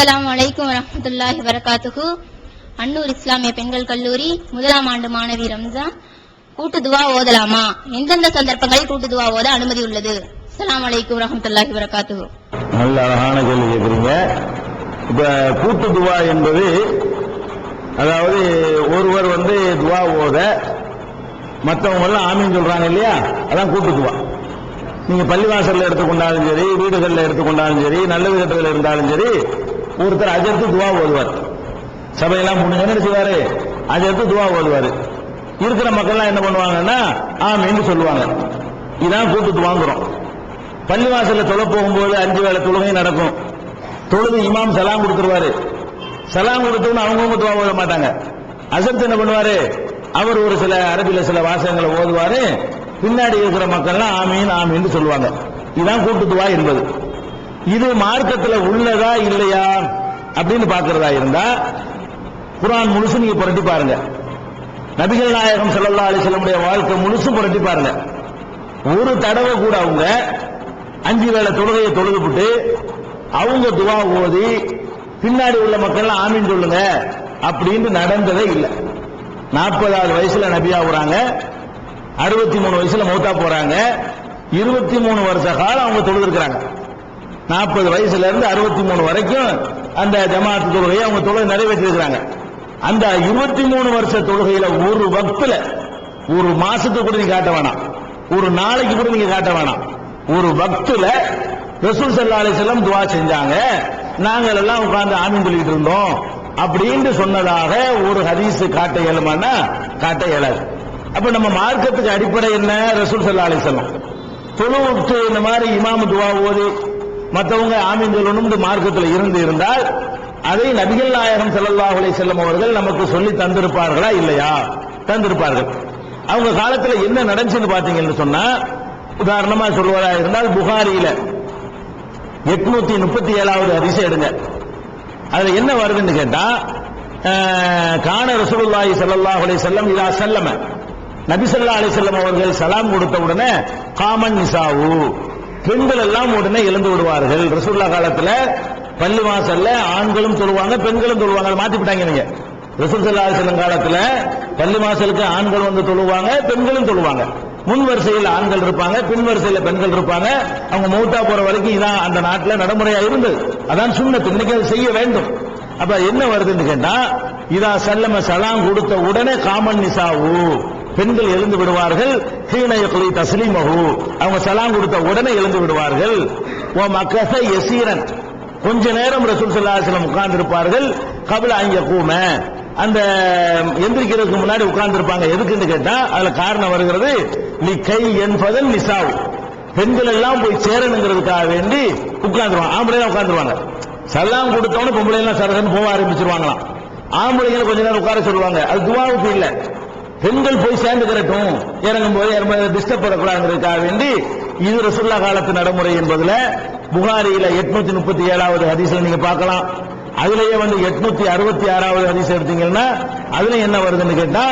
அஸ்லாம் அலைக்கும் வரஹ்மத்துல்லாஹி வரகாத்துகு அன்னூர் இஸ்லாமிய பெண்கள் கல்லூரி முதலாம் ஆண்டு மாணவி ரம்ஜான். கூட்டு துவா ஓதலாமா? எந்தெந்த சந்தர்ப்பங்களில் கூட்டு துவா ஓத அனுமதி உள்ளது? அஸ்லாம் அலைக்கும் வரமத்துல்லாஹி வரகாத்துகு நல்ல அழகான கேள்வி கேட்குறீங்க. இப்ப கூட்டு துவா என்பது அதாவது ஒருவர் வந்து துவா ஓத மற்றவங்க எல்லாம் ஆமீன் சொல்றாங்க இல்லையா? அதான் கூட்டு துவா. நீங்க பள்ளிவாசல்ல எடுத்துக்கொண்டாலும் சரி வீடுகளில் எடுத்துக்கொண்டாலும் சரி நல்ல விதத்தில் இருந்தாலும் சரி ஒருத்தர் அஜர்த்து துவா ஓதுவார். சபையெல்லாம் முடிஞ்சு என்ன செய்வாரு? அஜர்த்து துவா ஓதுவாரு. இருக்கிற மக்கள்லாம் என்ன பண்ணுவாங்கன்னா ஆமீன்னு சொல்லுவாங்க. இதான் கூட்டு துவாங்குறோம். பள்ளிவாசல்ல தொலை போகும்போது அஞ்சு வேளை தொழுகை நடக்கும். தொழுது இமாம் சலாம் கொடுத்துருவாரு. சலாம் கொடுத்தோன்னு அவங்கவுங்க துவா ஓத மாட்டாங்க. அசர்த்து என்ன பண்ணுவாரு? அவர் ஒரு சில அரபில சில வாசகங்களை ஓதுவாரு. பின்னாடி இருக்கிற மக்கள்லாம் ஆமீன் ஆமீன்னு சொல்லுவாங்க. இதுதான் கூட்டு துவா என்பது. இது மார்க்கத்தில் உள்ளதா இல்லையா அப்படின்னு பார்க்கறதா இருந்தா குரான் முழுசு நீங்க புரட்டி பாருங்க. நபிகள் நாயகம் செல்லல்லா அலைஹி வஸல்லமுடைய வாழ்க்கை முழுசும் புரட்டி பாருங்க. ஒரு தடவை கூட அவங்க அஞ்சு வேளை தொழுகையை தொழுதுபிட்டு அவங்க துவா ஓதி பின்னாடி உள்ள மக்கள் ஆமீன் சொல்லுங்க அப்படின்னு நடந்ததே இல்லை. நாற்பதாவது வயசுல நபியா போறாங்க அறுபத்தி மூணு வயசுல மௌத்தா போறாங்க இருபத்தி மூணு வருஷ காலம் அவங்க தொழுதுருக்கிறாங்க. நாற்பது வயசுல இருந்து அறுபத்தி மூணு வரைக்கும் அந்த ஜமாத்து தொழுகையை அவங்க தொழுகை நிறைவேற்றிருக்கிறாங்க. அந்த இருபத்தி மூணு வருஷ தொழுகையில ஒரு வக்துல ஒரு மாசத்துக்கு கூட நீங்க காட்ட வேணாம். ஒரு நாளைக்கு கூட நீங்க காட்ட வேணாம். ஒரு வக்துல ரசூல் ஸல்லல்லாஹு அலைஹி துவா செஞ்சாங்க. நாங்கள் எல்லாம் உட்கார்ந்து ஆமீன் சொல்லிட்டு இருந்தோம். அப்படின்னு சொன்னதாக ஒரு ஹதீஸ் காட்ட இயலுமானா காட்ட இயலாது. அப்ப நம்ம மார்க்கத்துக்கு அடிப்படை என்ன? ரசூல் ஸல்லல்லாஹு அலைஹி வஸல்லம். தொழுவுக்கு இந்த மாதிரி இமாமு துவா ஓது மற்றவங்க ஆமீன் சொல்லணும் மார்க்கத்தில் இருந்து இருந்தால் அதை நபிகள் நாயகம் செல்லல்லாஹுலே செல்லும் அவர்கள் நமக்கு சொல்லி தந்திருப்பார்களா இல்லையா? தந்திருப்பார்கள். அவங்க காலத்தில் என்ன நடந்துச்சுன்னு பாத்தீங்கன்னு சொன்னா உதாரணமா சொல்வதா இருந்தால் புகாரியில எட்நூத்தி முப்பத்தி ஏழாவது அரிசி எடுங்க. அதுல என்ன வருதுன்னு கேட்டா கான ரசூலுல்லாஹி சல்லாஹ் அலி செல்லம் இதா செல்லம நபி ஸல்லல்லாஹு அலைஹி அவர்கள் சலாம் கொடுத்த உடனே காமன் நிசாவு. பெண்கள் எல்லாம் உடனே எழுந்து விடுவார்கள். ரசூல்லா காலத்துல பள்ளி வாசல்ல ஆண்களும் சொல்லுவாங்க பெண்களும் சொல்லுவாங்க. அதை மாத்தி விட்டாங்க நீங்க ரசூல் ஸல்லல்லாஹு காலத்துல பள்ளி வாசலுக்கு ஆண்கள் வந்து தொழுவாங்க பெண்களும் தொழுவாங்க முன் வரிசையில் ஆண்கள் இருப்பாங்க பின் வரிசையில் பெண்கள் இருப்பாங்க. அவங்க மௌத்தா போற வரைக்கும் இதான் அந்த நாட்டில் நடைமுறையா இருந்தது. அதான் சுண்ணத்து. இன்னைக்கு அதை செய்ய வேண்டும். அப்ப என்ன வருதுன்னு கேட்டா இதா சல்லம சலாம் கொடுத்த உடனே காமன் நிசாவு. பெண்கள் எழுந்து விடுவார்கள் ஹீனயக்குலி தஸ்லீமஹு. அவங்க சலாம் கொடுத்த உடனே எழுந்து விடுவார்கள். ஓ மக்கச யசீரன் கொஞ்ச நேரம் ரசூல் சல்லாஹலம் அலைஹி வஸல்லம் உட்கார்ந்து இருப்பார்கள் கபில அங்க கூம. அந்த எந்திரிக்கிறதுக்கு முன்னாடி உட்கார்ந்து இருப்பாங்க எதுக்குன்னு கேட்டா அதுல காரணம் வருகிறது நீ கை என்பதன் நிசாவு. பெண்கள் எல்லாம் போய் சேரணுங்கிறதுக்காக வேண்டி உட்கார்ந்துருவாங்க. ஆம்பளை உட்கார்ந்துருவாங்க. சல்லாம் கொடுத்தவன பொம்பளை எல்லாம் சரகன் போக ஆரம்பிச்சிருவாங்களாம். ஆம்பளைங்களை கொஞ்ச நேரம் உட்கார சொல்லுவாங்க. அது துவாவுக்கு இல்லை. பெண்கள் போய் சேர்ந்துக்கிறட்டும். இறங்கும் போது டிஸ்டர்ப் பண்ணக்கூடாதுங்கிறதுக்காக வேண்டி இது ரசுல்லா காலத்து நடைமுறை என்பதுல புகாரியில எட்நூத்தி முப்பத்தி ஏழாவது ஹதீஸ்ல நீங்க பார்க்கலாம். அதுலயே வந்து எட்நூத்தி அறுபத்தி ஆறாவது ஹதீஸ் எடுத்தீங்கன்னா அதுல என்ன வருதுன்னு கேட்டா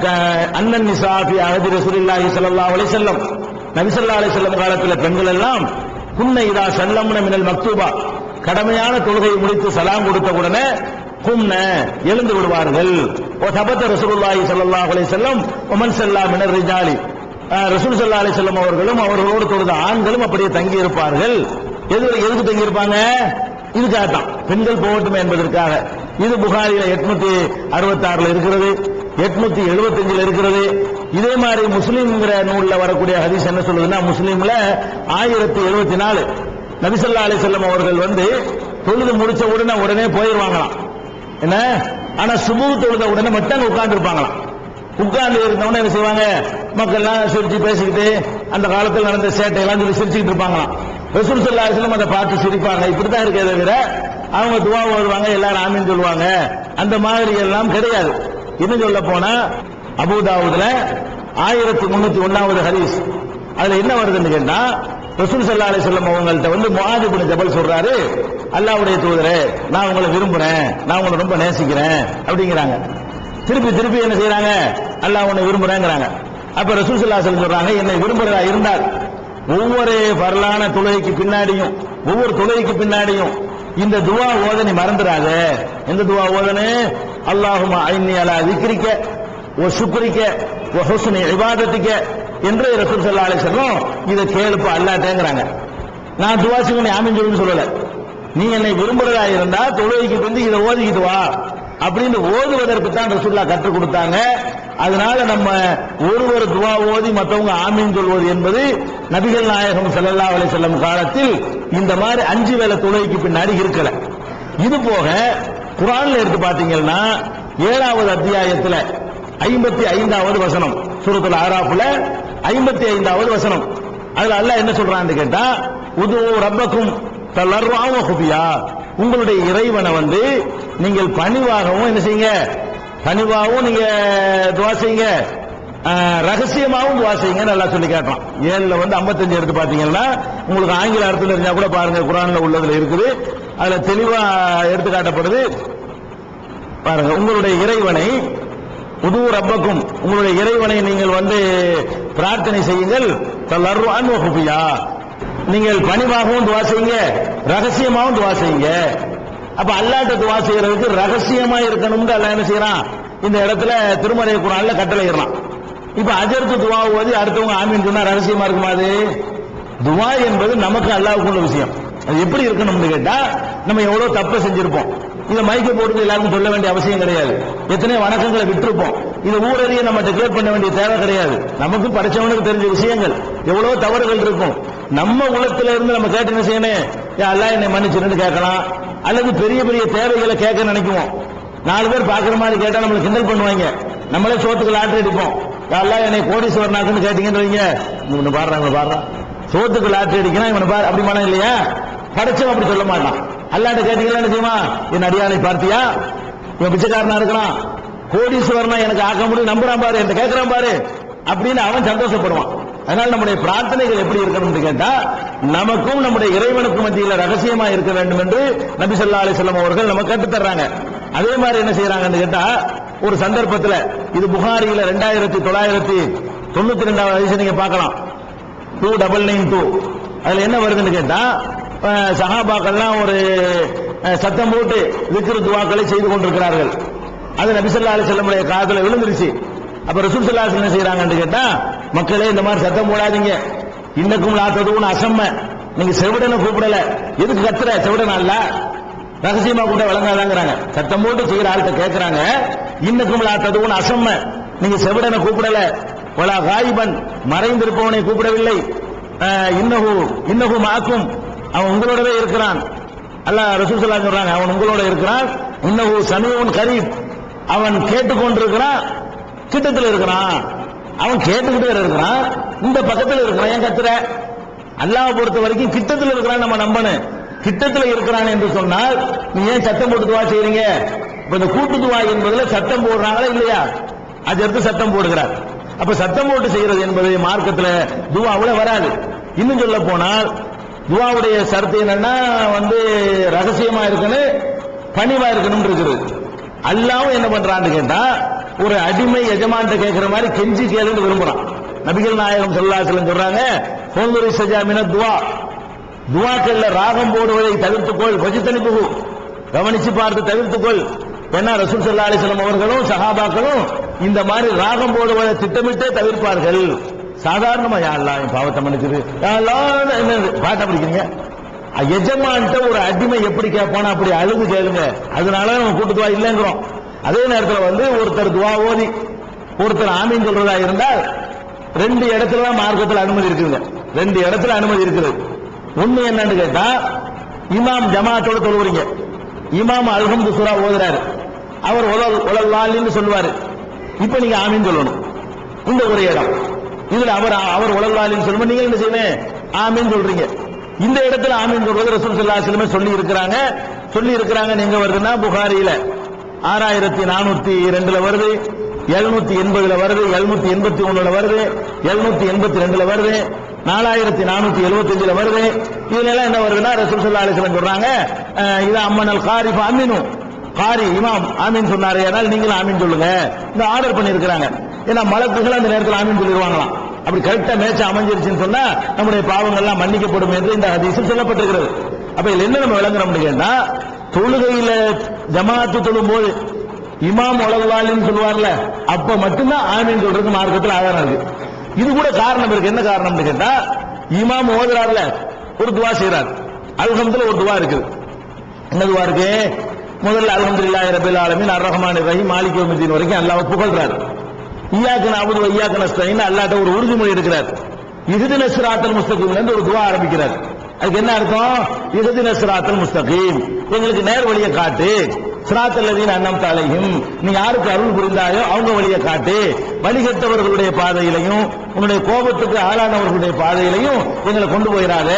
க- அண்ணன் நிசாபி அகதி ரசூலில்லாஹி சல்லா அலை செல்லம் நபிசல்லா அலை செல்லம் காலத்தில் பெண்கள் எல்லாம் குன்ன இதா மினல் மக்தூபா. கடமையான தொழுகையை முடித்து சலாம் கொடுத்த உடனே கும்ன எழுந்து விடுவார்கள். ஓ சபத்த ரசூலுல்லாஹி ஸல்லல்லாஹு அலைஹி வஸல்லம் உமன் ஸல்லா மினர் ரிஜாலி. ரசூல் ஸல்லல்லாஹு அலைஹி வஸல்லம் அவர்களும் அவர்களோடு தொழுத ஆண்களும் அப்படியே தங்கி இருப்பார்கள் எது எதுக்கு தங்கி இருப்பாங்க இதுக்காகத்தான். பெண்கள் போகட்டும் என்பதற்காக. இது புகாரில எட்நூத்தி அறுபத்தி ஆறுல இருக்கிறது எட்நூத்தி எழுபத்தஞ்சுல இருக்கிறது. இதே மாதிரி முஸ்லீம்ங்கிற நூல்ல வரக்கூடிய ஹதீஸ் என்ன சொல்லுதுன்னா முஸ்லீம்ல ஆயிரத்தி எழுபத்தி நாலு நபிசல்லா அலிசல்லம் அவர்கள் வந்து தொழுது முடிச்ச உடனே உடனே போயிடுவாங்களாம் என்ன? ஆனா சுபு தொழுத உடனே மட்டும் உட்கார்ந்து இருப்பாங்களாம் உட்கார்ந்து இருந்தவொடனே என்ன செய்வாங்க? மக்கள்லாம் சிரிச்சு பேசிக்கிட்டு அந்த காலத்தில் நடந்த சேட்டை எல்லாம் சொல்லி சிரிச்சுக்கிட்டு இருப்பாங்களாம். ரசூல் சல்லா அலிஸ்லம் அதை பார்த்து சிரிப்பாங்க. இப்படித்தான் இருக்கே தவிர அவங்க துவா வருவாங்க எல்லாரும் ஆமீன் சொல்லுவாங்க. அந்த மாதிரி எல்லாம் கிடையாது. இன்னும் சொல்ல போனா அபுதாவுதுல ஆயிரத்தி முன்னூத்தி ஒன்னாவது ஹதீஸ். அதுல என்ன வருதுன்னு கேட்டா ரசூல் சல்லா அலிஸ்லம் அவங்கள்ட்ட வந்து முஆது பின் ஜபல் சொல்றாரு அல்லாவுடைய தூதரே நான் உங்களை விரும்புறேன் நான் உங்களை ரொம்ப நேசிக்கிறேன் அப்படிங்கிறாங்க. திருப்பி திருப்பி என்ன செய்யறாங்க அல்லாஹ் உன்னை விரும்புறேங்கிறாங்க. அப்ப ரசூல் சல்லா அலைஹி சொல்றாங்க என்னை விரும்புறதா இருந்தால் ஒவ்வொரு வரலான தொழுகைக்கு பின்னாடியும் ஒவ்வொரு தொழுகைக்கு பின்னாடியும் இந்த துவா ஓத நீ மறந்துடாத எந்த துவா ஓதனே? அல்லாஹுமா ஐன்னி அலா திக்ரிக்க ஓ சுக்ரிக்க ஓ ஹுஸ்னி இபாதத்திக்க என்று ரசூல் ஸல்லல்லாஹு அலைஹி இதை கேளுப்பா அல்லாட்டேங்கிறாங்க. நான் துவா செய்யணும் ஆமின் சொல்லுன்னு சொல்லல. நீ என்னை விரும்புறதா இருந்தா தொழுகைக்கு வந்து இதை ஓதிக்கிட்டு வா அப்படின்னு ஓதுவதற்கு தான் ரசூல்லா கற்றுக் கொடுத்தாங்க. அதனால நம்ம ஒருவர் துவா ஓதி மற்றவங்க ஆமீன் சொல்வது என்பது நபிகள் நாயகம் செல்லல்லா வலை செல்லும் காலத்தில் இந்த மாதிரி அஞ்சு வேளை தொழுகைக்கு பின்னாடி இருக்கல. இது போக குரான்ல எடுத்து பாத்தீங்கன்னா ஏழாவது அத்தியாயத்துல ஐம்பத்தி ஐந்தாவது வசனம் சூரத்துல் ஆறாப்புல ஐம்பத்தி ஐந்தாவது வசனம். அதுல அல்ல என்ன சொல்றான்னு கேட்டா உது ரப்பக்கும் தலர்வாவ குபியா உங்களுடைய இறைவனை வந்து நீங்கள் பணிவாகவும் என்ன செய்யுங்க? பணிவாகவும் நீங்க துவா செய்யுங்க. ரகசியமாகவும் துவா செய்யுங்க நல்லா சொல்லி கேட்டோம் ஏழுல வந்து 55 எடுத்து பாத்தீங்கன்னா உங்களுக்கு ஆங்கில அர்த்தத்தில் இருந்தா கூட பாருங்க குரான்ல உள்ளதுல இருக்குது. அதுல தெளிவா எடுத்து காட்டப்படுது. பாருங்க உங்களுடைய இறைவனை புது ரப்பக்கும் உங்களுடைய இறைவனை நீங்கள் வந்து பிரார்த்தனை செய்யுங்கள். தலர்வான் வகுப்பியா. நீங்கள் பணிவாகவும் துவா செய்யுங்க ரகசியமாகவும் துவா செய்யுங்க. அப்ப அல்லாட்ட துவா செய்யறதுக்கு ரகசியமா இருக்கணும்னு அல்ல என்ன செய்யறான்? இந்த இடத்துல திருமறை குரான்ல கட்டளை இப்ப அஜர்த்து துவா ஓதி அடுத்தவங்க ஆமீன் சொன்னா ரகசியமா இருக்குமா அது? துவா என்பது நமக்கு அல்லாவுக்குள்ள விஷயம். அது எப்படி இருக்கணும்னு கேட்டா நம்ம எவ்வளவு தப்பு செஞ்சிருப்போம். இதை மைக்க போட்டு எல்லாருக்கும் சொல்ல வேண்டிய அவசியம் கிடையாது. எத்தனையோ வணக்கங்களை விட்டுருப்போம். இதை ஊரறிய நம்ம டிக்ளேர் பண்ண வேண்டிய தேவை கிடையாது. நமக்கு படிச்சவனுக்கு தெரிஞ்ச விஷயங்கள். எவ்வளவு தவறுகள் இருக்கும். நம்ம உலகத்துல இருந்து நம்ம கேட்டு என்ன செய்யணும்? யா என்னை மன்னிச்சுன்னு கேட்கலாம். அல்லது பெரிய பெரிய தேவைகளை கேட்க நினைக்குவோம். நாலு பேர் பாக்குற மாதிரி கேட்டா நம்மளை கிண்டல் பண்ணுவாங்க. நம்மளே சோத்துக்கு லாட்டரி அடிப்போம். யா என்னை கோடீஸ்வரனாக்குன்னு கேட்டீங்கன்னு வைங்க. இவனு பாடுறாங்க பாடுறான். சோத்துக்கு லாட்டரி அடிக்கணும் இவனை பாரு அப்படி மனம் இல்லையா? படைச்சவன் அப்படி சொல்ல மாட்டான். அல்லாட்ட கேட்டீங்களா என்ன செய்யுமா என் அடியானை பார்த்தியா? இவன் பிச்சைக்காரனா இருக்கலாம் கோடீஸ்வரனா எனக்கு ஆக்க முடியும் நம்புறான் பாரு என்ன கேட்கறான் பாரு. அப்படின்னு அவன் சந்தோஷப்படுவான். அதனால நம்முடைய பிரார்த்தனைகள் எப்படி இருக்கணும்னு கேட்டா நமக்கும் நம்முடைய இறைவனுக்கும் மத்தியில் ரகசியமா இருக்க வேண்டும் என்று நபி சொல்லா அலைஹி அவர்கள் நம்ம கற்றுத் தர்றாங்க. அதே மாதிரி என்ன செய்யறாங்கன்னு கேட்டா ஒரு சந்தர்ப்பத்தில் இது புகாரியில ரெண்டாயிரத்தி தொள்ளாயிரத்தி தொண்ணூத்தி ரெண்டாவது வயசு நீங்க பார்க்கலாம். Two double nine two. அதுல என்ன வருதுன்னு கேட்டா சஹாபாக்கள்லாம் ஒரு சத்தம் போட்டு விக்கிர துவாக்களை செய்து கொண்டிருக்கிறார்கள். அது நபிசல்லா அலிசல்லமுடைய காதல விழுந்துருச்சு. அப்ப ரசூல் சல்லா என்ன செய்யறாங்கன்னு கேட்டா மக்களே இந்த மாதிரி சத்தம் போடாதீங்க. இன்னக்கும் லாத்ததுவும் அசம்ம. நீங்க செவிடனை கூப்பிடல. எதுக்கு கத்துற? செவிடன் அல்ல ரகசியமா கூட வழங்காதாங்கிறாங்க சத்தம் போட்டு செய்யற ஆள்கிட்ட கேட்கறாங்க இன்னக்கும் லாத்ததுன்னு அசம்ம. நீங்க செவிடனை கூப்பிடல. வலா காயிபன். மறைந்திருப்பவனை கூப்பிடவில்லை. இன்னகு இன்னகு மாக்கும். அவன் உங்களோடவே இருக்கிறான். அல்ல ரசூசல்லா சொல்றாங்க அவன் உங்களோட இருக்கிறான். இன்னஹு சமீஉன் கரீப். அவன் கேட்டுக்கொண்டிருக்கிறான். கிட்டத்தில் இருக்கிறான். அவன் கேட்டுக்கிட்டே இருக்கிறான். இந்த பக்கத்தில் இருக்கிறான். ஏன் கத்துற? அல்லாவை பொறுத்த வரைக்கும் கிட்டத்தில் இருக்கிறான் நம்ம நம்பனு. கிட்டத்தில் இருக்கிறான் என்று சொன்னால் நீ ஏன் சத்தம் போட்டு துவா செய்றீங்க? இப்ப இந்த கூட்டு துவா என்பதுல சத்தம் போடுறாங்களா இல்லையா? அது எடுத்து சத்தம் போடுகிறார்? அப்ப சத்தம் போட்டு செய்யறது என்பது மார்க்கத்துல துவாவுல வராது. இன்னும் சொல்ல போனால் துவாவுடைய சரத்து என்னன்னா வந்து ரகசியமா இருக்கணும் பணிவா இருக்கணும் இருக்குது அல்லாவும் என்ன பண்றான்னு கேட்டா ஒரு அடிமை எஜமான்ட்ட கேட்கிற மாதிரி கெஞ்சி கேளுன்னு விரும்புறான். நபிகள் நாயகம் சொல்லாசலம் சொல்றாங்க போன்முறை சஜாமின துவா. துவாக்கள்ல ராகம் போடுவதை தவிர்த்துக்கொள் பஜித்தனி புகு கவனிச்சு பார்த்து தவிர்த்துக்கொள். ஏன்னா ரசூல் சல்லா அலிஸ்லாம் அவர்களும் சஹாபாக்களும் இந்த மாதிரி ராகம் போடுவதை திட்டமிட்டே தவிர்ப்பார்கள். சாதாரணமா யாரெல்லாம் என் பாவத்தை மன்னிச்சிரு யாரெல்லாம் என்ன பிடிக்கிறீங்க? எஜமான்ட்ட ஒரு அடிமை எப்படி கேட்பானா அப்படி அழுது கேளுங்க. அதனால நம்ம கூட்டுத்துவா இல்லைங்கிறோம். அதே நேரத்தில் வந்து ஒருத்தர் துவா ஓதி ஒருத்தர் ஆமீன் சொல்றதா இருந்தால் ரெண்டு இடத்துல தான் மார்க்கத்தில் அனுமதி இருக்குங்க ரெண்டு இடத்துல அனுமதி இருக்குது. ஒண்ணு என்னன்னு கேட்டா இமாம் ஜமாத்தோட தொழுவுறீங்க இமாம் அல்ஹம்து சூரா ஓதுறாரு. அவர் உலல் உலல் சொல்லுவாரு. இப்ப நீங்க ஆமீன் சொல்லணும். இந்த ஒரு இடம். இதுல அவர் அவர் உலகாலின் சொல்லும் நீங்க என்ன செய்வேன் ஆமின்னு சொல்றீங்க. இந்த இடத்துல ஆமீன் சொல்றது ரசூல் சல்லா அலைஹி சொல்லி இருக்கிறாங்க. சொல்லி இருக்கிறாங்க நீங்க வருதுன்னா புகாரியில. ஆறாயிரத்தி நானூத்தி ரெண்டுல வருது எழுநூத்தி எண்பதுல வருது எழுநூத்தி எண்பத்தி ஒண்ணுல வருது எழுநூத்தி எண்பத்தி ரெண்டுல வருது நாலாயிரத்தி நானூத்தி எழுபத்தஞ்சுல வருது. இதுல எல்லாம் என்ன வருதுன்னா ரசூல் சல்லா அலிஸ்லம் சொல்றாங்க இது அம்மனல் காரி அமீனும் காரி இமாம் ஆமீன் சொன்னாரு அதனால நீங்களும் ஆமீன் சொல்லுங்க. இந்த ஆர்டர் பண்ணியிருக்கிறாங்க. ஏன்னா மலக்குகள் அந்த நேரத்தில் ஆமீன் சொல்லிடுவாங்களாம் அப்படி கரெக்டா மேட்ச் அமைஞ்சிருச்சுன்னு சொன்னா நம்முடைய பாவங்கள்லாம் மன்னிக்கப்படும் என்று இந்த ஹதீஸில் சொல்லப்பட்டிருக்கிறது. அப்ப இதுல என்ன நம்ம விளங்குறோம்னு கேட்டா தொழுகையில ஜமாத்து தொழும்போது இமாம் உலகவாளின்னு சொல்லுவார்ல அப்ப மட்டும்தான் ஆமீன் சொல்றதுக்கு மார்க்கத்தில் ஆதாரம் இருக்கு. இது கூட காரணம் இருக்கு. என்ன காரணம்னு கேட்டா இமாம் ஓதுறாருல ஒரு துவா செய்யறாரு அல்ஹம்துல ஒரு துவா இருக்குது. என்ன துவா இருக்கு? முதல்ல அல்ஹம்துலில்லாஹி ரபில் ஆலமின் அர் ரஹ்மான் ரஹீம் மாலிக் வரைக்கும் அல்லாஹ் புகழ்றாரு. ஈயாக்கு நஅபுது வ ஈயாக்கு நஸ்தஈன் ஒரு உறுதிமொழி எடுக்கிறார். இஹ்தின சிராத்தல் முஸ்தகீம் என்று ஒரு துவா ஆரம்பிக்கிறார். அதுக்கு என்ன அர்த்தம்? இஹ்தின சிராத்தல் முஸ்தகீம். எங்களுக்கு நேர் வழியை காட்டு. சிராத்தல் லதீன அன்னம் தலையும் நீ யாருக்கு அருள் புரிந்தாயோ அவங்க வழியை காட்டு. வழிகட்டவர்களுடைய பாதையிலையும் உன்னுடைய கோபத்துக்கு ஆளானவர்களுடைய பாதையிலையும் எங்களை கொண்டு போயிடாத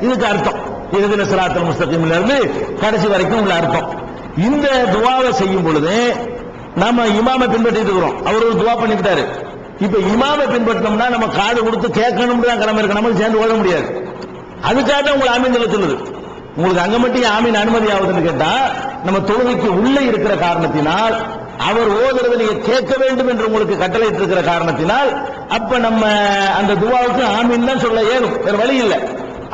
இதுக்கு அர்த்தம். இறுதின சிராத்தல் முஸ்தகீம்ல இருந்து கடைசி வரைக்கும் உள்ள அர்த்தம். இந்த துவாவை செய்யும் பொழுது நாம இமாமை பின்பற்றிட்டு இருக்கிறோம். அவர் ஒரு துவா பண்ணிக்கிட்டாரு. இப்ப இமாமை பின்பற்றினோம்னா நம்ம காது கொடுத்து கேட்கணும்னு தான் கடமை இருக்கு. நமக்கு சேர்ந்து ஓத முடியாது. அதுக்காக தான் உங்களை ஆமீன் சொல்ல சொல்லுது. உங்களுக்கு அங்க மட்டும் ஆமீன் அனுமதி ஆகுதுன்னு கேட்டா நம்ம தொழுகைக்கு உள்ளே இருக்கிற காரணத்தினால் அவர் ஓதுறதை நீங்க கேட்க வேண்டும் என்று உங்களுக்கு கட்டளை இருக்கிற காரணத்தினால் அப்ப நம்ம அந்த துவாவுக்கு ஆமீன் தான் சொல்ல ஏனும். வேற வழி இல்லை.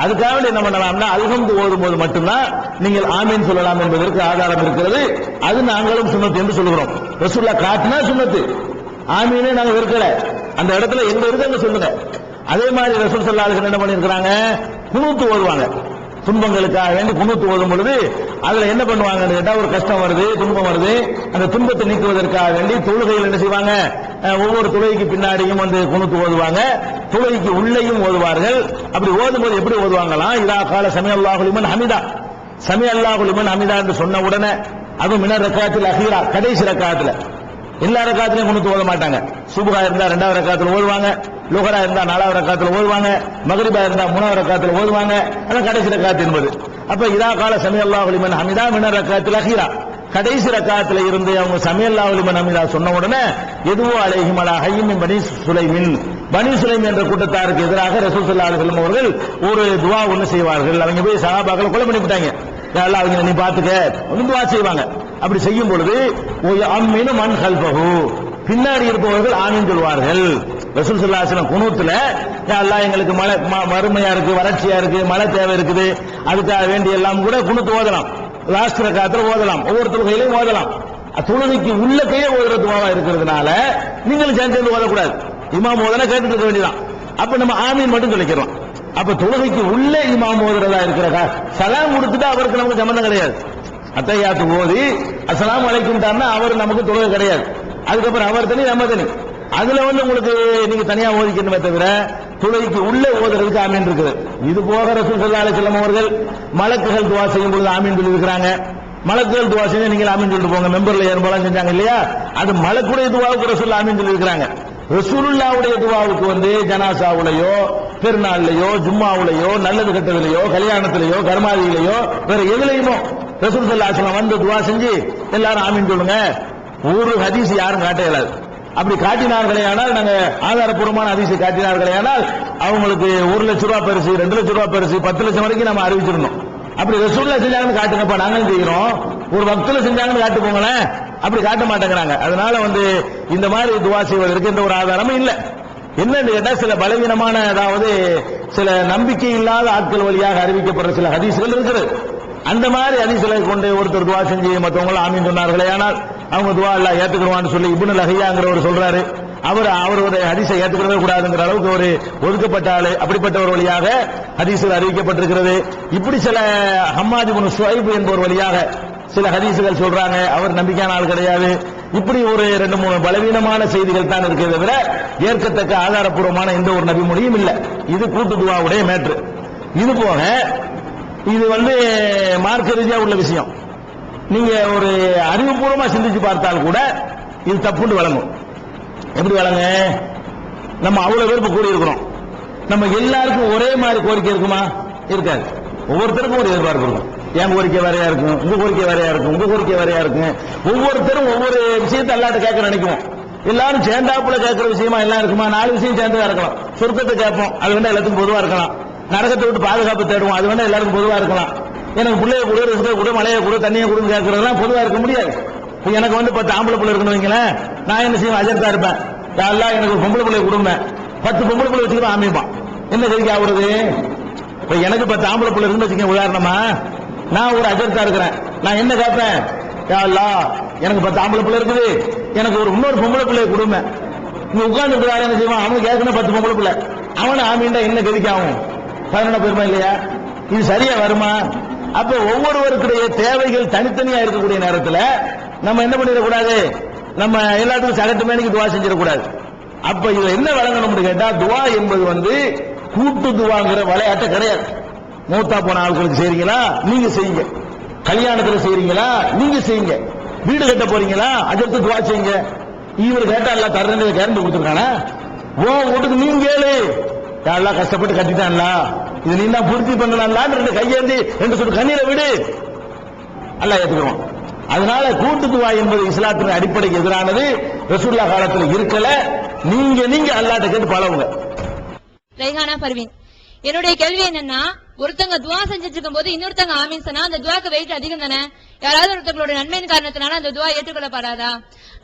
அதுக்காக என்ன பண்ணலாம்னா அல்ஹம்து ஓதும் போது மட்டும்தான் நீங்கள் ஆமீன் சொல்லலாம் என்பதற்கு ஆதாரம் இருக்கிறது. அது நாங்களும் சுண்ணத்து என்று சொல்லுகிறோம். ரசூல்லா காட்டினா சுண்ணத்து. ஆமீனே நாங்க வெறுக்கல. அந்த இடத்துல எங்க இருக்கு அங்க சொல்லுங்க. அதே மாதிரி ரசூல் சல்லாஹ் என்ன பண்ணிருக்கிறாங்க குணூத்து ஓதுவாங்க. துன்பங்களுக்காக வேண்டி குணூத்து ஓதும் பொழுது அதுல என்ன பண்ணுவாங்கன்னு கேட்டா ஒரு கஷ்டம் வருது துன்பம் வருது. அந்த துன்பத்தை நீக்குவதற்காக வேண்டி தொழுகையில் என்ன செய்வாங்க? ஒவ்வொரு துளைக்கு பின்னாடியும் வந்து குனூத்து ஓதுவாங்க. துளைக்கு உள்ளேயும் ஓதுவார்கள். அப்படி ஓதும்போது எப்படி ஓதுவாங்களாம் இதா கால சமய அல்லாஹுலிமன் ஹமிதா. சமய அல்லாஹுலிமன் ஹமிதா என்று சொன்ன உடனே அதுவும் மினர் ரக்காத்தில் அஹீரா கடைசி ரக்காத்தில். எல்லா ரக்காத்திலையும் குணுத்து ஓத மாட்டாங்க. சுபுகா இருந்தா ரெண்டாவது ரக்காத்தில் ஓதுவாங்க லுகரா இருந்தா நாலாவது ரக்காத்தில் ஓதுவாங்க மகரிபா இருந்தா மூணாவது ரக்காத்தில் ஓதுவாங்க அதான் கடைசி ரக்காத்து என்பது. அப்ப இதா கால சமையல்லா ஒளிமன் ஹமிதா மினர் ரக்காத்தில் அஹீரா. கடைசி ரக்காத்துல இருந்து அவங்க சமையல்லா ஒளிமன் ஹமிதா சொன்ன உடனே எதுவோ அலைஹிம் ஹையின் பனி சுலைமின். பனி சுலைம் என்ற கூட்டத்தாருக்கு எதிராக ரசூல் ஸல்லல்லாஹு அலைஹி அவர்கள் ஒரு துவா ஒன்று செய்வார்கள். அவங்க போய் சஹாபாக்களை கொலை பண்ணிவிட்டாங்க. நல்லா அவங்க நீ பாத்துக்க ஒன்று துவா செய்வாங்க. அப்படி செய்யும் பொழுது அம்மீன மண் கல்பகு பின்னாடி இருப்பவர்கள் ஆமீன் சொல்வார்கள். ரசூல் ஸல்லல்லாஹு அலைஹி வஸல்லம் எங்களுக்கு மழை ம- வறுமையா இருக்கு வறட்சியா இருக்கு மழை தேவை இருக்குது. அதுக்காக வேண்டிய எல்லாம் கூட குணத்து ஓதலாம். லாஸ்ட் ரக்காத்துல ஓதலாம். ஒவ்வொரு தொழுகையிலையும் ஓதலாம். தொழுகைக்கு உள்ள கையே ஓதுற துவாவா இருக்கிறதுனால நீங்களும் சேர்ந்து சேர்ந்து ஓதக்கூடாது. இமாம் ஓதனா கேட்டுட்டு இருக்க வேண்டியதான் அப்ப நம்ம ஆமீன் மட்டும் சொல்லிக்கிறோம். அப்ப தொழுகைக்கு உள்ளே இமாம் ஓதுறதா இருக்கிறதா? சலாம் கொடுத்துட்டு அவருக்கு நமக்கு சம்பந்தம் கிடையாது. அத்தையாத்து ஓதி அஸ்ஸலாமு அலைக்கும்ட்டார்னா அவர் நமக்கு தொழுகை கிடையாது. அதுக்கப்புறம் அவர் தனி நம்ம தனி. அதுல வந்து உங்களுக்கு நீங்க தனியா ஓதிக்கணுமே தவிர துளைக்கு உள்ளே ஓதுறதுக்கு ஆமீன் இருக்குது. இது போக ரசூல் சல்லா அலைஹி அவர்கள் மலக்குகள் துவா செய்யும் பொழுது ஆமீன் சொல்லி இருக்கிறாங்க மலக்குகள் துவா செய்ய நீங்க ஆமீன் சொல்லிட்டு போங்க. மெம்பர்ல ஏற்பாடு செஞ்சாங்க இல்லையா? அது மலக்குடைய துவாவுக்கு ரசூல் ஆமீன் சொல்லி இருக்கிறாங்க ரசூலுல்லாவுடைய துவாவுக்கு வந்து ஜனாசாவுலையோ பெருநாள்லையோ ஜும்மாவுலையோ நல்லது கெட்டதுலையோ கல்யாணத்திலேயோ கர்மாதியிலையோ வேற எதுலையுமோ ரசூல் சல்லாசலம் வந்து துவா செஞ்சு எல்லாரும் ஆமீன் சொல்லுங்க. ஒரு ஹதீஸ் யாரும் காட்ட இயலாது அப்படி காட்டினார்களே ஆனால் நாங்க ஆதாரப்பூர்வமான அதிசை காட்டினார்களே ஆனால் அவங்களுக்கு ஒரு லட்சம் ரூபாய் பரிசு ரெண்டு லட்சம் ரூபாய் பரிசு பத்து லட்சம் வரைக்கும் நம்ம அறிவிச்சிருந்தோம். அப்படி ரசூல்லா செஞ்சாங்கன்னு காட்டுங்கப்பா நாங்களும் செய்கிறோம். ஒரு பக்துல செஞ்சாங்கன்னு காட்டு போங்களேன் அப்படி காட்ட மாட்டேங்கிறாங்க. அதனால வந்து இந்த மாதிரி துவா செய்வதற்கு எந்த ஒரு ஆதாரமும் இல்லை. என்னன்னு கேட்டா சில பலவீனமான அதாவது சில நம்பிக்கை இல்லாத ஆட்கள் வழியாக அறிவிக்கப்படுற சில ஹதீஸ்கள் இருக்கிறது அந்த மாதிரி ஹதீஸ்களை கொண்டு ஒருத்தர் துவா செஞ்சு மற்றவங்க ஆமீன் சொன்னார்களே ஆனால் அவங்க துவா எல்லாம் ஏத்துக்கிடுவான்னு சொல்லி இப்னு லஹையாங்கிறவர் சொல்றாரு. அவர் அவருடைய ஹரிசை ஏத்துக்கவே கூடாதுங்கிற அளவுக்கு ஒரு ஒதுக்கப்பட்ட ஆளு. அப்படிப்பட்ட ஒரு வழியாக ஹதீஸ்கள் அறிவிக்கப்பட்டிருக்கிறது. இப்படி சில ஹம்மாதி சுவைபு என்பவர் வழியாக சில ஹதீசுகள் சொல்றாங்க அவர் நம்பிக்கையான ஆள் கிடையாது. இப்படி ஒரு ரெண்டு மூணு பலவீனமான செய்திகள் தான் இருக்கிறத தவிர ஏற்கத்தக்க ஆதாரப்பூர்வமான எந்த ஒரு நபிமொழியும் இல்லை. இது கூட்டு துவாவுடைய மேட்ரு. இது போக இது வந்து மார்க்க ரீதியா உள்ள விஷயம். நீங்க ஒரு அறிவுபூர்வமா சிந்திச்சு பார்த்தால் கூட இது தப்புண்டு வழங்கும். எப்படி வழங்க? நம்ம அவ்வளவு பேர் கூடியிருக்கிறோம் இருக்கிறோம் நம்ம எல்லாருக்கும் ஒரே மாதிரி கோரிக்கை இருக்குமா? இருக்காது. ஒவ்வொருத்தருக்கும் ஒரு எதிர்பார்ப்பு இருக்கும். என் கோரிக்கை வேறையா இருக்கும் உங்க கோரிக்கை வேறையா இருக்கும் உங்க கோரிக்கை வேறையா இருக்கும். ஒவ்வொருத்தரும் ஒவ்வொரு விஷயத்தை எல்லாட்ட கேட்க நினைக்கும் எல்லாரும் சேர்ந்தாப்புல கேட்கிற விஷயமா எல்லாம் இருக்குமா? நாலு விஷயம் சேர்ந்ததா இருக்கலாம். சொர்க்கத்தை கேட்போம். அது வேணா எல்லாத்துக்கும் பொதுவா இருக்கலாம். நரகத்தை விட்டு பாதுகாப்பு தேடுவோம். அது வேணா எல்லாருக்கும் பொதுவா இருக்கலாம். எனக்கு பிள்ளைய கூட ரிஸ்க கூட மழையை கூட தண்ணியை கூட கேட்கறதெல்லாம் பொதுவா இருக்க முடியாது. இப்போ எனக்கு வந்து பத்து ஆம்பளை பிள்ளை இருக்கணும் வைங்களேன் நான் என்ன செய்வேன்? அஜர்த்தா இருப்பேன். எல்லாம் எனக்கு ஒரு பொம்பளை பிள்ளைய கொடுங்க. பத்து பொம்பளை பிள்ளை வச்சுக்கிட்டு ஆமிப்பான் என்ன செய்ய ஆகுறது? இப்ப எனக்கு பத்து ஆம்பளை பிள்ளை இருக்குன்னு வச்சுக்கோங்க உதாரணமா. நான் ஒரு அஜர்த்தா இருக்கிறேன். நான் என்ன கேட்பேன்? யா எனக்கு பத்து ஆம்பளை பிள்ளை இருக்குது. எனக்கு ஒரு இன்னொரு பொம்பளை பிள்ளைய கொடுமை. இங்க உட்கார்ந்து இருக்கிறாரு என்ன செய்வான்? அவனுக்கு ஏற்கனவே பத்து பொம்பளை பிள்ளை. அவனை ஆமீண்டா என்ன கதிக்கு ஆகும் பதினொன்று பெருமை இல்லையா? இது சரியா வருமா? அப்ப ஒவ்வொருவருக்குடைய தேவைகள் தனித்தனியா இருக்கக்கூடிய நேரத்துல நம்ம என்ன பண்ணிடக்கூடாது? நம்ம எல்லாத்துக்கும் சகட்டு மேனிக்கு துவா செஞ்சிடக்கூடாது. அப்ப இதுல என்ன வழங்கணும்னு கேட்டா துவா என்பது வந்து கூட்டு துவாங்கிற விளையாட்டு கிடையாது. மூத்தா போன ஆட்களுக்கு செய்றீங்களா? நீங்க செய்யுங்க. கல்யாணத்துல செய்றீங்களா? நீங்க செய்யுங்க. வீடு கட்ட போறீங்களா? அதற்கு துவா செய்யுங்க. இவர் கேட்டா எல்லாம் தரணும் கேரண்டி கொடுத்துருக்கானா? ஓ வீட்டுக்கு நீங்க கேளு. யாரெல்லாம் கஷ்டப்பட்டு கட்டிட்டான்ல இது நீ தான் பூர்த்தி பண்ணலாம்லான்னு ரெண்டு கையேந்தி ரெண்டு சொல்லு கண்ணீரை விடு. அல்லாஹ் ஏத்துக்கிறோம் அதனால கூட்டுத்துவா என்பது இஸ்லாத்தின் அடிப்படைக்கு எதிரானது. ரசூல்லா காலத்துல இருக்கல. நீங்க நீங்க அல்லாட்ட கேட்டு பழவுங்க ரெய்ஹானா பர்வீன் என்னுடைய கேள்வி என்னன்னா ஒருத்தங்க துவா செஞ்சுட்டு இருக்கும் போது இன்னொருத்தங்க ஆமீன் சொன்னா அந்த துவாக்கு வெயிட் அதிகம் தானே? யாராவது ஒருத்தங்களோட நன்மையின் காரணத்தினால அந்த துவா ஏற்றுக்கொள்ளப்படாதா?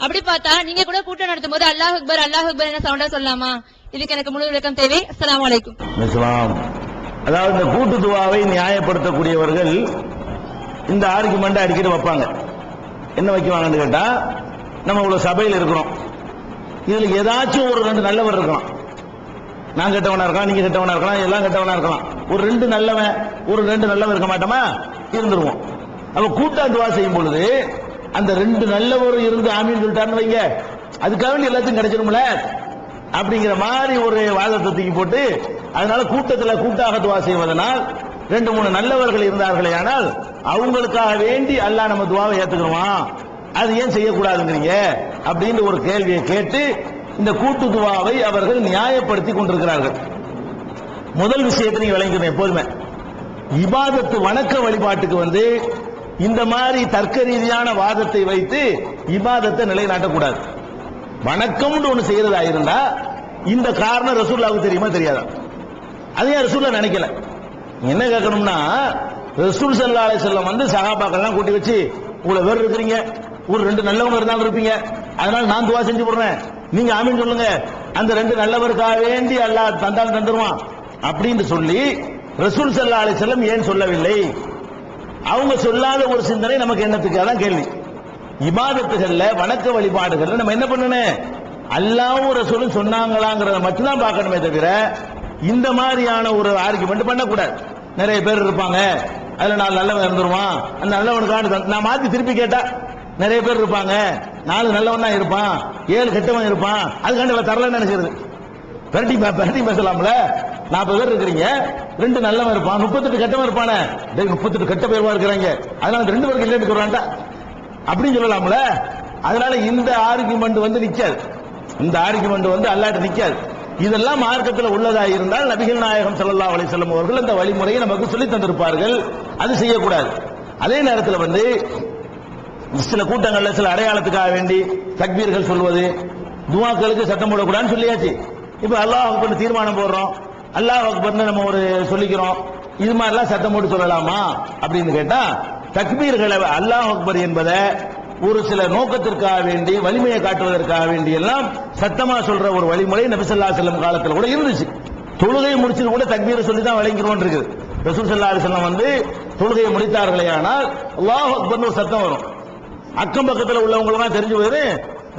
அப்படி பார்த்தா நீங்க கூட கூட்டம் நடத்தும் போது அல்லாஹ் அக்பர் அல்லாஹ் அக்பர் என்ன சவுண்டா சொல்லலாமா இதுக்கு எனக்கு முழு விளக்கம் தேவை. அஸ்லாம் வலைக்கும் அதாவது இந்த கூட்டு துவாவை நியாயப்படுத்தக்கூடியவர்கள் இந்த ஆர்குமெண்ட் அடிக்கடி வைப்பாங்க. என்ன வைக்குவாங்கன்னு கேட்டா நம்ம இவ்வளவு சபையில் இருக்கிறோம். இதுல ஏதாச்சும் ஒரு ரெண்டு நல்லவர் இருக்கலாம். நான் கெட்டவனா இருக்கலாம் நீங்க கெட்டவனா இருக்கலாம் எல்லாம் கெட்டவனா இருக்கலாம். ஒரு ரெண்டு நல்லவன் ஒரு ரெண்டு நல்லவன் இருக்க மாட்டோமா? இருந்துருவோம். நம்ம கூட்டா துவா செய்யும் பொழுது அந்த ரெண்டு நல்லவரும் இருந்து ஆமீன் சொல்லிட்டாருன்னு வைங்க. அதுக்காக வேண்டி எல்லாத்தையும் கிடைச்சிடும்ல அப்படிங்கிற மாதிரி ஒரு வாதத்தை தூக்கி போட்டு அதனால கூட்டத்தில் கூட்டாக துவா செய்வதனால் ரெண்டு மூணு நல்லவர்கள் இருந்தார்களே ஆனால் அவங்களுக்காக வேண்டி அல்லாஹ் நம்ம துவாவை ஏத்துக்கிறோமா? அது ஏன் செய்யக்கூடாதுங்கிறீங்க? அப்படின்னு ஒரு கேள்வியை கேட்டு இந்த கூட்டு துவாவை அவர்கள் நியாயப்படுத்தி கொண்டிருக்கிறார்கள். முதல் விஷயத்தை நீங்க விளங்கிக்கணும் எப்போதுமே. இபாதத்து வணக்க வழிபாட்டுக்கு வந்து இந்த மாதிரி தர்க்க ரீதியான வாதத்தை வைத்து இபாதத்தை நிலைநாட்டக்கூடாது. வணக்கம்னு ஒண்ணு செய்யறதா இருந்தா இந்த காரணம் ரசூல்லாவுக்கு தெரியுமா தெரியாதா? அது ஏன் ரசூல்லா நினைக்கல? என்ன கேட்கணும்னா ரசூல் சல்லா செல்லம் வந்து சகாபாக்கள்லாம் கூட்டி வச்சு உங்களை வேறு இருக்கிறீங்க. ஒரு ரெண்டு நல்லவங்க இருந்தாலும் இருப்பீங்க. அதனால நான் துவா செஞ்சு போடுறேன். நீங்க ஆமீன் சொல்லுங்க. அந்த ரெண்டு நல்லவருக்காக வேண்டி அல்லாஹ் தந்தாலும் தந்துருவான். அப்படின்னு சொல்லி ரசூல் சல்லா செல்லம் ஏன் சொல்லவில்லை? அவங்க சொல்லாத ஒரு சிந்தனை நமக்கு என்னத்துக்கு? அதான் கேள்வி. இமாதத்துகள்ல வணக்க வழிபாடுகள்ல நம்ம என்ன பண்ணணும்? அல்லாவும் ரசூலும் சொன்னாங்களாங்கிறத மட்டும்தான் பார்க்கணுமே தவிர இந்த மாதிரியான ஒரு ஆர்குமெண்ட் பண்ணக்கூடாது. நிறைய பேர் இருப்பாங்க. அதுல நான் நல்லவன் இருந்துருவான். அந்த நல்லவனுக்கான நான் மாத்தி திருப்பி கேட்டா நிறைய பேர் இருப்பாங்க. நாலு நல்லவன் தான் இருப்பான் ஏழு கெட்டவன் இருப்பான். அதுக்காண்டி இவன் தரலன்னு நினைக்கிறது. பெரட்டி பே- பெரட்டி பேசலாம்ல? நாற்பது பேர் இருக்கிறீங்க ரெண்டு நல்லவன் இருப்பான் முப்பத்தெட்டு கெட்டவன் இருப்பானே. முப்பத்தெட்டு கெட்ட பேர்வா இருக்கிறாங்க. அதனால ரெண்டு பேருக்கு இல்லைன்னு சொல்றான்டா. அப்படின்னு சொல்லலாம்ல? அதனால இந்த ஆர்குமெண்ட் வந்து நிக்காது. இந்த ஆர்குமெண்ட் வந்து அல்லாட்ட நிக்காது. இதெல்லாம் மார்க்கத்தில் உள்ளதா இருந்தால் நபிகள் நாயகம் சல்லா அலைஹி வஸல்லம் அவர்கள் அந்த வழிமுறையை நமக்கு சொல்லி தந்திருப்பார்கள். அது செய்யக்கூடாது. அதே நேரத்தில் வந்து சில கூட்டங்கள்ல சில அடையாளத்துக்காக வேண்டி தக்பீர்கள் சொல்வது துவாக்களுக்கு சத்தம் போடக்கூடாதுன்னு சொல்லியாச்சு. இப்ப அல்லாஹ் அக்பர்னு தீர்மானம் போடுறோம். அல்லாஹ் அக்பர்னு நம்ம ஒரு சொல்லிக்கிறோம். இது மாதிரிலாம் சத்தம் போட்டு சொல்லலாமா? அப்படின்னு கேட்டா தக்பீர்களை அல்லாஹ் அக்பர் என்பதை ஒரு சில நோக்கத்திற்காக வேண்டி வலிமையை காட்டுவதற்காக வேண்டி எல்லாம் சத்தமா சொல்ற ஒரு வழிமுறை நபிசல்லா செல்லம் காலத்தில் கூட இருந்துச்சு. தொழுகை முடிச்சது கூட தக்பீரை சொல்லி தான் வழங்கிறோம் இருக்குது ரசூல் சல்லா அலிஸ்லாம் வந்து தொழுகையை முடித்தார்களே ஆனால் அல்லாஹ் அக்பர்னு ஒரு சத்தம் வரும். அக்கம் பக்கத்தில் உள்ளவங்களெல்லாம் தெரிஞ்சு போயிரு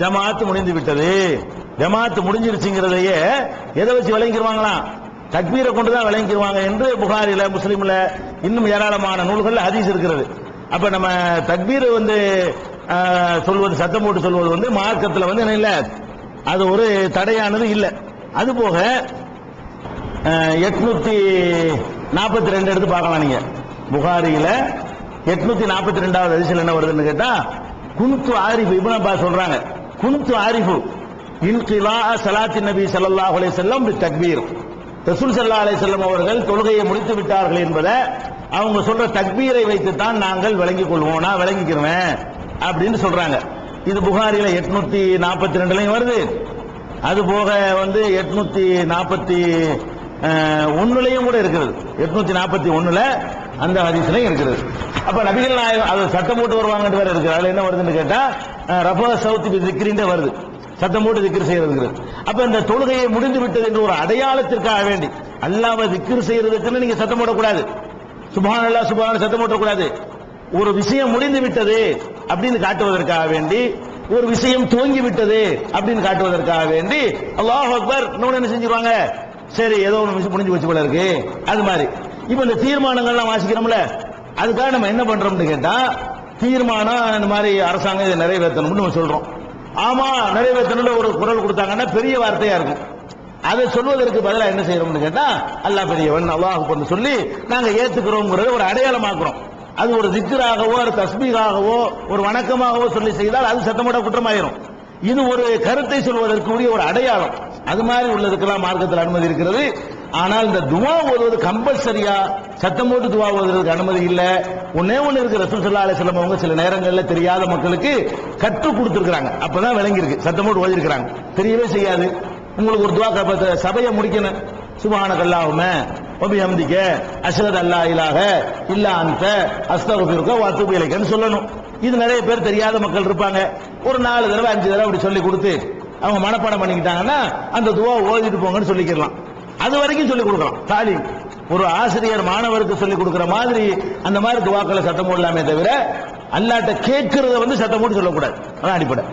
ஜமாத்து முடிந்து விட்டது. ஜமாத்து முடிஞ்சிருச்சுங்கிறதையே எதை வச்சு விளங்கிடுவாங்களாம் தக்பீரை கொண்டு தான் விளங்கிடுவாங்க என்று புகாரில முஸ்லீம்ல இன்னும் ஏராளமான நூல்கள் ஹதீஸ் இருக்கிறது. அப்ப நம்ம தக்பீர் வந்து சொல்வது சத்தம் போட்டு சொல்வது வந்து மார்க்கத்தில் வந்து என்ன அது ஒரு தடையானது இல்லை. அது போக எட்நூத்தி நாற்பத்தி ரெண்டு எடுத்து பார்க்கலாம் நீங்க. புகாரியில எட்நூத்தி நாற்பத்தி ரெண்டாவது அதிசயம் என்ன வருதுன்னு கேட்டா குனுத்து ஆரிஃபு இப்னு அப்பாஸ் சொல்றாங்க. குனுத்து ஆரிஃபு. இன்கிலா சலாத்தி நபி சல்லாஹ் அலே செல்லம் தக்பீர். ரசூல் சல்லா அலே செல்லம் அவர்கள் தொழுகையை முடித்து விட்டார்கள் என்பதை அவங்க சொல்ற தக்பீரை வைத்து தான் நாங்கள் விளங்கிக் கொள்வோம். நான் விளங்கிக்கிறேன் அப்படின்னு சொல்றாங்க. இது புகாரில எட்நூத்தி நாற்பத்தி ரெண்டுலையும் வருது. அது போக வந்து எட்நூத்தி நாற்பத்தி ஒன்னுலையும் கூட இருக்கிறது எட்நூத்தி நாற்பத்தி ஒன்னுல அந்த ஹதீஸ்லையும் இருக்கிறது அப்ப நபிகள் நாயகம் அது சட்டம் போட்டு வருவாங்கன்னு வேற இருக்கு அதுல என்ன வருதுன்னு கேட்டா ரஃபா சவுத் திக்ரிண்டே வருது. சத்தம் போட்டு திக்ர் செய்யறதுங்கிறது அப்ப இந்த தொழுகையை முடிந்து விட்டது என்று ஒரு அடையாளத்திற்காக வேண்டி அல்லாம திக்ர் செய்யறதுக்குன்னு நீங்க சத்தம் போடக்கூடாது. சுபான் அல்லா சுபான் சத்தம் போட்டக்கூடாது ஒரு விஷயம் முடிந்து விட்டது அப்படின்னு காட்டுவதற்காக வேண்டி ஒரு விஷயம் துவங்கி விட்டது அப்படின்னு காட்டுவதற்காக வேண்டி அல்லாஹ் அக்பர் இன்னொன்னு என்ன செஞ்சிருவாங்க? சரி ஏதோ ஒன்று விஷயம் முடிஞ்சு வச்சு போல இருக்கு. அது மாதிரி. இப்ப இந்த தீர்மானங்கள்லாம் வாசிக்கிறோம்ல அதுக்காக நம்ம என்ன பண்றோம்னு கேட்டா தீர்மானம் இந்த மாதிரி அரசாங்கம் இதை நிறைவேற்றணும்னு நம்ம சொல்றோம். ஆமா நிறைவேற்றணும்னு ஒரு குரல் கொடுத்தாங்கன்னா பெரிய வார்த்தையா இருக்கும். அதை சொல்வதற்கு பதிலாக என்ன செய்யறோம்னு கேட்டா அல்லாஹ் பெரியவன் அல்லாஹ் சொல்லி நாங்க ஏத்துக்கிறோம்ங்கிறத ஒரு அடையாளமாக்குறோம். அது ஒரு திக்கராகவோ ஒரு தஸ்மீகாகவோ ஒரு வணக்கமாகவோ சொல்லி செய்தால் அது சத்தமிட குற்றமாயிரும். இது ஒரு கருத்தை சொல்வதற்குரிய ஒரு அடையாளம். அது மாதிரி உள்ளதுக்கெல்லாம் மார்க்கத்தில் அனுமதி இருக்கிறது. ஆனால் இந்த துவா ஓதுவது கம்பல்சரியா? சத்தம் போட்டு துவா ஓதுறதுக்கு அனுமதி இல்லை. ஒன்னே ஒன்று இருக்கு ரசூல் சல்லா அலைஹி அவங்க சில நேரங்களில் தெரியாத மக்களுக்கு கற்றுக் கொடுத்துருக்காங்க அப்பதான் விளங்கியிருக்கு. சத்தம் போட்டு ஓதிருக்கிறாங்க தெரியவே செய்யாது. உங்களுக்கு ஒரு துவா கப்ப- சபையை முடிக்கணும். சுபஹானக அல்லாஹும்ம வபிஹம்திக அஷ்ஹது அல்லா இலாக இல்ல அந்த அஸ்தக்ஃபிருக வ அத்தூபு இலைக்கன்னு சொல்லணும். இது நிறைய பேர் தெரியாத மக்கள் இருப்பாங்க. ஒரு நாலு தடவை அஞ்சு தடவை அப்படி சொல்லி கொடுத்து அவங்க மனப்பாடம் பண்ணிக்கிட்டாங்கன்னா அந்த துவா ஓதிட்டு போங்கன்னு சொல்லிக்கலாம் அது வரைக்கும் சொல்லிக் கொடுக்கலாம். தாலீம். ஒரு ஆசிரியர் மாணவருக்கு சொல்லிக் கொடுக்கிற மாதிரி அந்த மாதிரி துவாக்களை சத்தம் போடலாமே தவிர அல்லாட்ட கேட்கறத வந்து சத்தம் போட்டு சொல்லக்கூடாது. அதான் அடிப்படை.